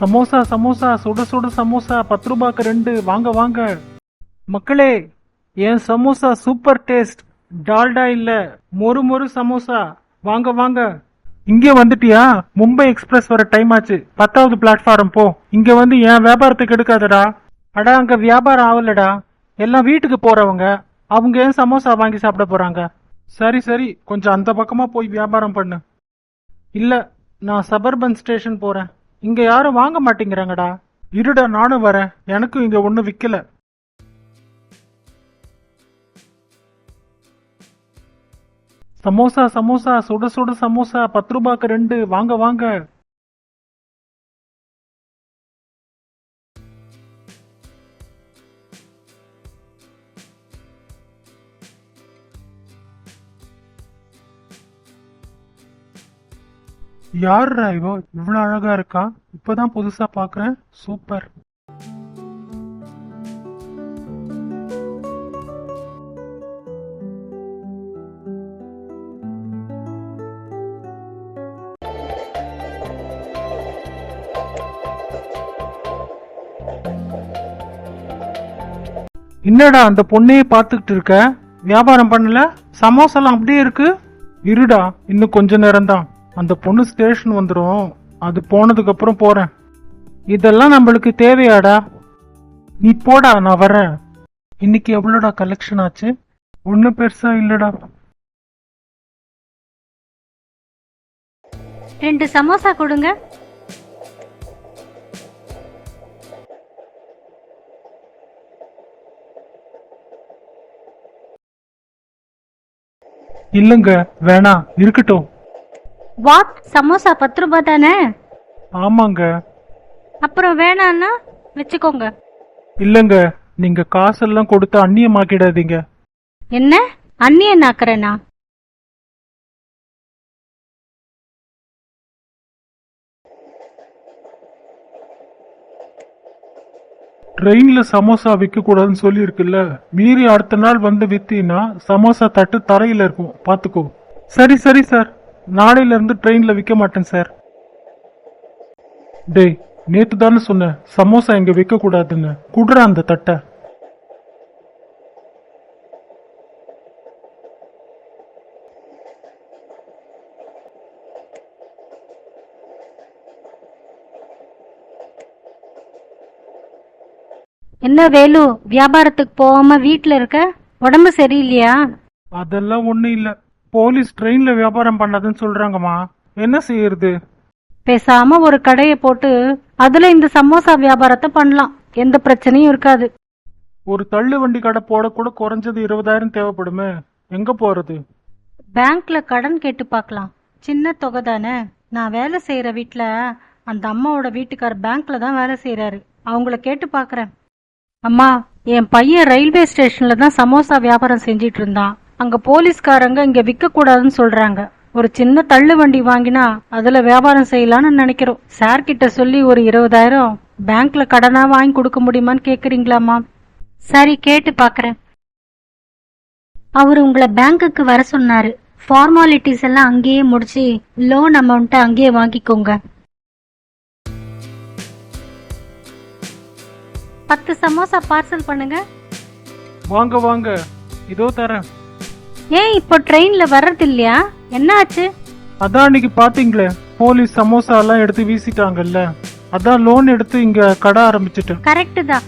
சமோசா சமோசா சுட சுட சமோசா பத்து ரூபாய்க்கு ரெண்டு. வாங்க வாங்க. மக்களே என் சமோசா சூப்பர் டேஸ்ட். டால்டா இல்ல. மொறு மொறு சமோசா. வாங்க வாங்க. இங்க வந்துட்டியா? மும்பை எக்ஸ்பிரஸ் வர டைம் ஆச்சு. பத்தாவது பிளாட்ஃபார்ம் போ. இங்க வந்து என் வியாபாரத்துக்கு எடுக்காதடா. அடா அங்க வியாபாரம் ஆகலடா எல்லாம் வீட்டுக்கு போறவங்க. அவங்க ஏன் சமோசா வாங்கி சாப்பிட போறாங்க? சரி சரி. கொஞ்சம் அந்த பக்கமா போய் வியாபாரம் பண்ணு. இல்ல நான் சபர்பன் ஸ்டேஷன் போறேன். இங்க யாரும் வாங்க மாட்டேங்கிறாங்கடா. இருடா நானும் வரேன். எனக்கும் இங்க ஒண்ணும் விக்கல. சமோசா சமோசா சுட சுட சமோசா பத்து ரூபாய்க்கு ரெண்டு. வாங்க வாங்க. யாருடா இவோ? இவ்வளவு அழகா இருக்கா? இப்பதான் புதுசா பாக்குறேன். சூப்பர். என்னடா அந்த பொண்ணையே பார்த்துக்கிட்டு இருக்க? வியாபாரம் பண்ணல? சமோசாலாம் அப்படியே இருக்கு? இருடா இன்னும் கொஞ்ச நேரம்தான். அந்த பொண்ணு ஸ்டேஷன் வந்துடும் அது போனதுக்கு அப்புறம் போறேன். இதெல்லாம் நம்மளுக்கு தேவையாடா? நீ போடா நான் வரேன் இன்னைக்கு எவ்வளோடா கலெக்ஷன் ஆச்சு? ஒன்றும் பெருசா இல்லடா. ரெண்டு சமோசா கொடுங்க. இல்லைங்க வேணாம் இருக்கட்டும். வாட் சமோசா பத்து ரூபாய் தானே? ஆமாங்க. அப்புறம் வேணான்னா வச்சுக்கோங்க. இல்லைங்க நீங்க காசெல்லாம் கொடுத்து அந்நியமாக்கிடாதீங்க என்ன? அண்ணியன் ஆக்குறேனா? ட்ரெயின்ல சமோசா விற்க கூடாதுன்னு சொல்லி இருக்குல்ல மீறி அடுத்த நாள் வந்து வித்தீங்கன்னா சமோசா தட்டு தரையில இருக்கும். பாத்துக்கோ சரி சரி சார். நாளையில இருந்து ட்ரெயின்ல விற்க மாட்டேன் சார் டேய் நேத்து தானே சொன்னேன் சமோசா இங்க விற்க கூடாதுன்னு குடுற அந்த தட்டை. என்ன வேலு வியாபாரத்துக்கு போகாம வீட்ல இருக்க? உடம்பு சரியில்லையா? அதெல்லாம் ஒண்ணும் இல்ல. போலீஸ் ட்ரெயின்ல வியாபாரம் பண்ணாதுன்னு சொல்றாங்கம்மா. என்ன செய்யறது? பேசாம ஒரு கடையை போட்டு அதுல இந்த சமோசா வியாபாரத்தை பண்ணலாம். எந்த பிரச்சனையும் இருக்காது. ஒரு தள்ளு வண்டி கடை போட கூட குறைஞ்சது இருபதாயிரம் தேவைப்படுமே. எங்க போறது? பேங்க்ல கடன் கேட்டு பார்க்கலாம். சின்ன தொகை தானே. நான் வேலை செய்யற வீட்ல அந்த அம்மாவோட வீட்டுக்கார் பேங்க்ல தான் வேலை செய்யறாரு அவங்கள கேட்டு பார்க்கறேன். அம்மா என் பையன் ரயில்வே ஸ்டேஷன்ல தான் சமோசா வியாபாரம் செஞ்சிட்டு இருந்தான். அங்க போலீஸ்காரங்க இங்க விற்க கூடாதுன்னு சொல்றாங்க. ஒரு சின்ன தள்ளு வண்டி வாங்கினா அதுல வியாபாரம் செய்யலாம்னு நினைக்கிறோம். சார் கிட்ட சொல்லி ஒரு இருபதாயிரம் பேங்க்ல கடனா வாங்கி கொடுக்க முடியுமான்னு கேக்குறீங்களாம்மா சரி கேட்டு பார்க்கறேன் அவர் உங்களை பேங்க்குக்கு வர சொன்னாரு. ஃபார்மாலிட்டிஸ் எல்லாம் அங்கேயே முடிச்சு லோன் அமௌண்ட்டை அங்கேயே வாங்கிக்கோங்க. பத்து சமோசா பார்சல் பண்ணுங்க. வாங்க வாங்க. இதோ தரேன். ஏன் இப்போ ட்ரெயின்ல வர்றது இல்லையா என்ன ஆச்சு அதான் அன்னைக்கு பாத்தீங்களே போலீஸ் சமோசா எல்லாம் எடுத்து வீசிட்டாங்கல்ல. அதான் லோன் எடுத்து இங்க கடை ஆரம்பிச்சிட்டேன். கரெக்டு தான்.